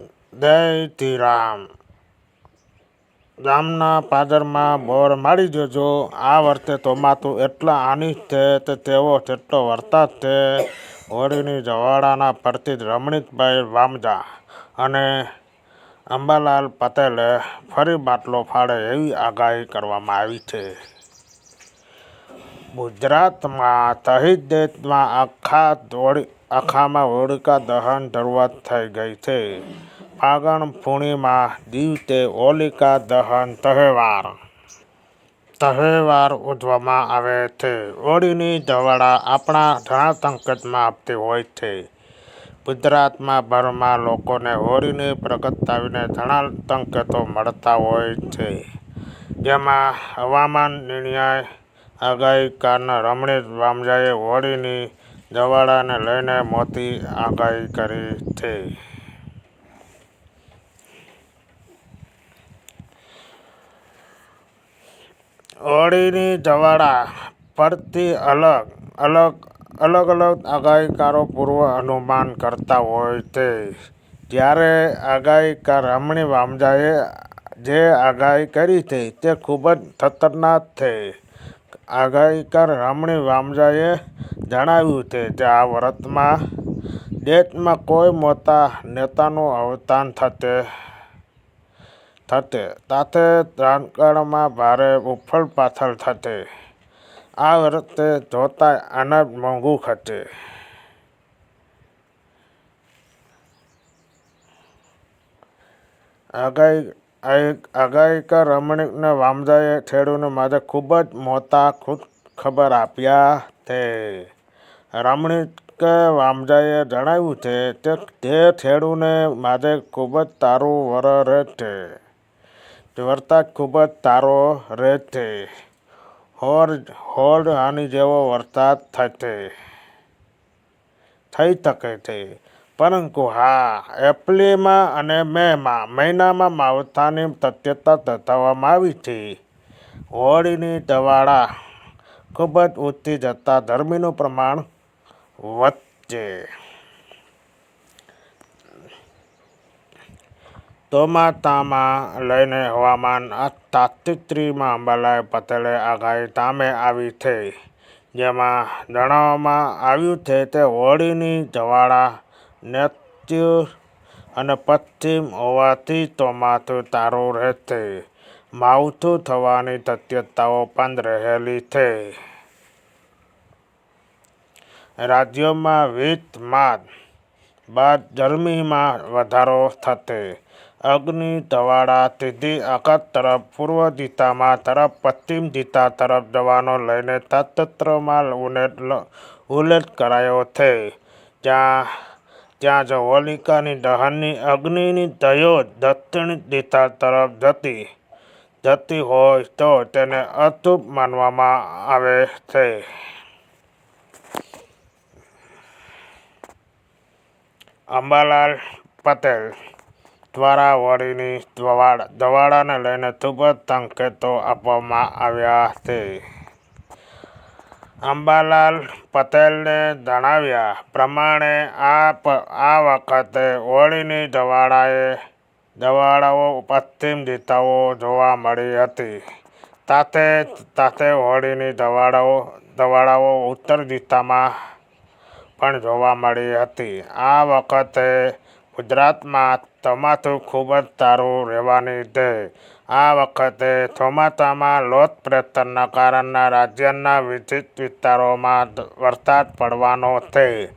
જય રામ ગામના પાદરમાં બોર મારી દેજો. આ વર્તે ચોમાસું એટલા આનિશ છે તે તેવો તેટલો વરસાદ છે. હોળીની જવાડાના પરથી રમણીતભાઈ વામજા અને અંબાલાલ પટેલે ફરી બાટલો ફાડે એવી આગાહી કરવામાં આવી છે. ગુજરાતમાં સહિત દેશમાં આખા હોળી આખામાં હોળિકા દહન શરૂઆત થઈ ગઈ છે. ફાગણ પૂર્ણિમા દિવસે હોલિકા દહન તહેવાર. તહેવાર ઉજવવામાં આવે છે. હોળીની ધવાળા આપણા ઘણા સંકેતમાં આપતી હોય છે. ગુજરાતમાં ભરમાં લોકોને હોળીની પ્રગટાવીને ઘણા સંકેતો મળતા હોય છે. જેમાં હવામાન નિર્ણય આગાહીકારના રમણેશ વામજાએ હોળીની જવાળાને લઈને મોતી આગાહી કરી છે. હોળીની જવાળા પરથી અલગ અલગ અલગ અલગ આગાહીકારો પૂર્વ અનુમાન કરતા હોય છે. જ્યારે આગાહીકાર રમણી વામજાએ જે આગાહી કરી છે તે ખૂબ જ ખતરનાક છે. આગાહીકાર રામણી વામજાએ જણાવ્યું છે કે આ વ્રતમાં દેશમાં કોઈ મોટા નેતાનું અવતાન થશે થશે સાથે રાજકારણમાં ભારે ઉથલપાથલ થશે આ વ્રતે જોતા અનાજ મોંઘું થશે આગાહી આગાહીકાર રમણીકને વામદાએ ખેડૂતો માટે ખૂબ જ મોટા ખુશખબર આપ્યા છે રમણીકે વામદાએ જણાવ્યું છે કે તે ખેડૂતોને માટે ખૂબ જ તારું વર રહે છે વરસાદ ખૂબ જ તારો રહે છે હોર, હોડ આની જેવો વરસાદ થશે થઈ શકે છે પરંતુ હા એપ્રિલમાં અને મેમાં, મહિનામાં માવઠાની શક્યતા દર્શાવવામાં આવી છે. હોળીની જવાળા ખૂબ જ ઊંચી જતાં ગરમીનું પ્રમાણ વધશે. ચોમાસામાં લઈને હવામાન તાત્રીમાં અંબાલાલ પટેલે આગાહી સામે આવી છે. જેમાં જણાવવામાં આવ્યું છે કે હોળીની જવાળા નૈઋત્ય અને પશ્ચિમ હોવાથી ચોમાસું સારું રહેશે. માવઠું થવાની શક્યતાઓ પણ રહેલી છે. રાજ્યમાં વીસ માર્ચ બાદ ગરમીમાં વધારો થશે. અગ્નિ ધવાડા સીધી આકાશ તરફ, પૂર્વ દિશામાં તરફ, પશ્ચિમ દિશા તરફ જવાનો લઈને શાસ્ત્રોમાં ઉલ્લેખ કરાયો છે. જ્યાં જ્યાં જો હોલિકાની દહનની અગ્નિની ધયો દક્ષિણ દિશા તરફ જતી જતી હોય તો તેને અશુભ માનવામાં આવે છે. અંબાલાલ પટેલ દ્વારા વળીની દવાડાને લઈને જ સંકેતો આપવામાં આવ્યા છે. અંબાલાલ પટેલને જણાવ્યા પ્રમાણે આ આ વખતે હોળીની જવાળાએ, જવાળાઓ પશ્ચિમ દિશાઓ જોવા મળી હતી. સાથે સાથે હોળીની જવાળાઓ જવાળાઓ ઉત્તર દિશામાં પણ જોવા મળી હતી. આ વખતે ગુજરાતમાં ચોમાસું ખૂબ જ સારું રહેવાની છે આ વખતે ચોમાસામાં લોત પ્રેશરના કારણે રાજ્યના વિવિધ વિસ્તારોમાં વરસાદ પડવાનો છે.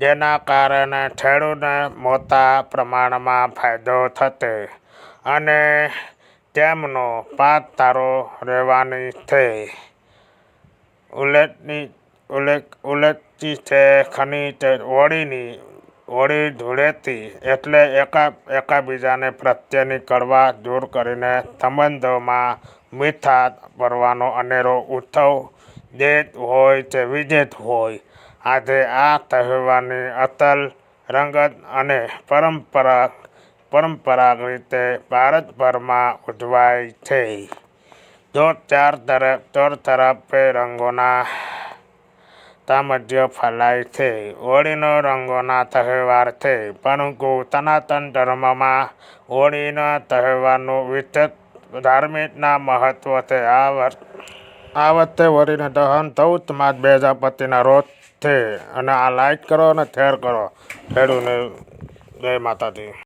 જેના કારણે ખેડૂતને મોટા પ્રમાણમાં ફાયદો થશે અને તેમનો પાક સારો રહેવાની છે. ઉલ્લેખની, ઉલ્લેખ ઉલ્લેખનીય છે ખનીજ હોળીની હોળી ધૂળેટી એટલે એકા, એકાબીજાને પ્રત્યેની કડવા દૂર કરીને સંબંધોમાં મીઠા ભરવાનો અનેરો ઉત્સવ દેત હોય કે વિજેત હોય. આજે આ તહેવારની અતલ, રંગત અને પરંપરા, પરંપરાગ રીતે ભારતભરમાં ઉજવાય છે. જો ચાર તરફ, ચોર તરફે રંગોના તામધ્ય ફેલાય છે. હોળીનો રંગોના તહેવાર છે પરંતુ સનાતન ધર્મમાં હોળીના તહેવારનું વિશેષ ધાર્મિકના મહત્વ છે. આ વર્ષ આ વખતે હોળીને દહન ચૌદ માર્ચ બે હજાર પચીસના છે. અને આ લાઈક કરો અને શેર કરો. ખેડૂને જય માતાજી.